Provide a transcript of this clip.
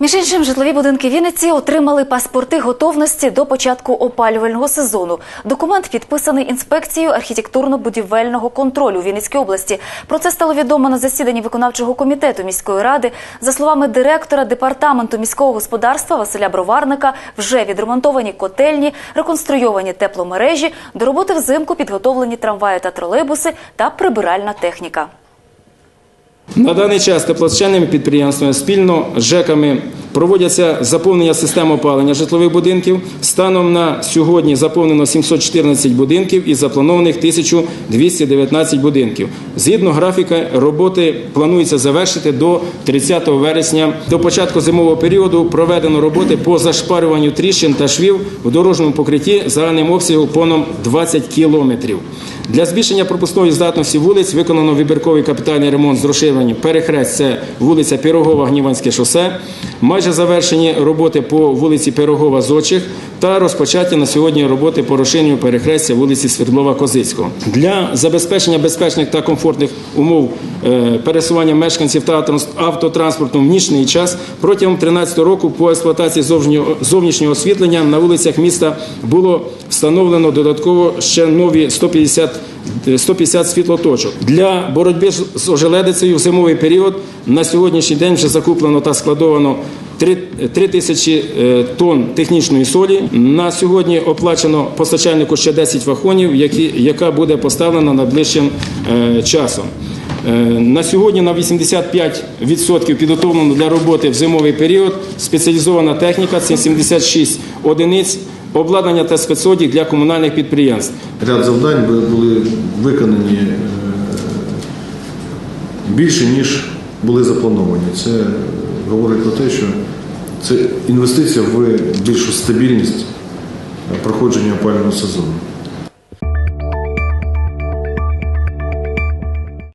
Між іншим, житлові будинки Вінниці отримали паспорти готовності до початку опалювального сезону. Документ підписаний інспекцією архітектурно-будівельного контролю Вінницької області. Про це стало відомо на засіданні виконавчого комітету міської ради. За словами директора департаменту міського господарства Василя Броварника, вже відремонтовані котельні, реконструйовані тепломережі, до роботи взимку підготовлені трамваї та тролейбуси та прибиральна техніка. На даний час теплосченними підприємствами спільно з ЖЕКами проводяться заповнення систем опалення житлових будинків. Станом на сьогодні заповнено 714 будинків і запланованих 1219 будинків. Згідно графіка, роботи планується завершити до 30 вересня. До початку зимового періоду проведено роботи по зашпарюванню тріщин та швів в дорожньому покритті загальним обсягом понад 20 кілометрів. Для збільшення пропускної здатності вулиць виконано вибірковий капітальний ремонт з розширенням перехрест. Це вулиця Пірогова, Гніванське шосе. Майже завершені роботи по вулиці Пирогова Зочих та розпочаті на сьогодні роботи по розширенню перехрестя вулиці Свердлова Козицького. Для забезпечення безпечних та комфортних умов е, пересування мешканців та автотранс- автотранспорту в нічний час протягом 13 року по експлуатації зовнішнього освітлення на вулицях міста було встановлено додатково ще нові 150 150 світлоточок. Для боротьби з- ожеледицею в зимовий період на сьогоднішній день вже закуплено та складовано 3, 3 тисячі е, тонн технічної солі. На сьогодні оплачено постачальнику ще 10 вагонів, яка буде поставлена найближчим е, часом. Е, На сьогодні на 85% підготовлено для роботи в зимовий період спеціалізована техніка, це 76 одиниць, обладнання та спецодяг для комунальних підприємств. Ряд завдань були виконані е, більше, ніж були заплановані. Це говорить про те, що це інвестиція в більшу стабільність е, проходження опалювального сезону.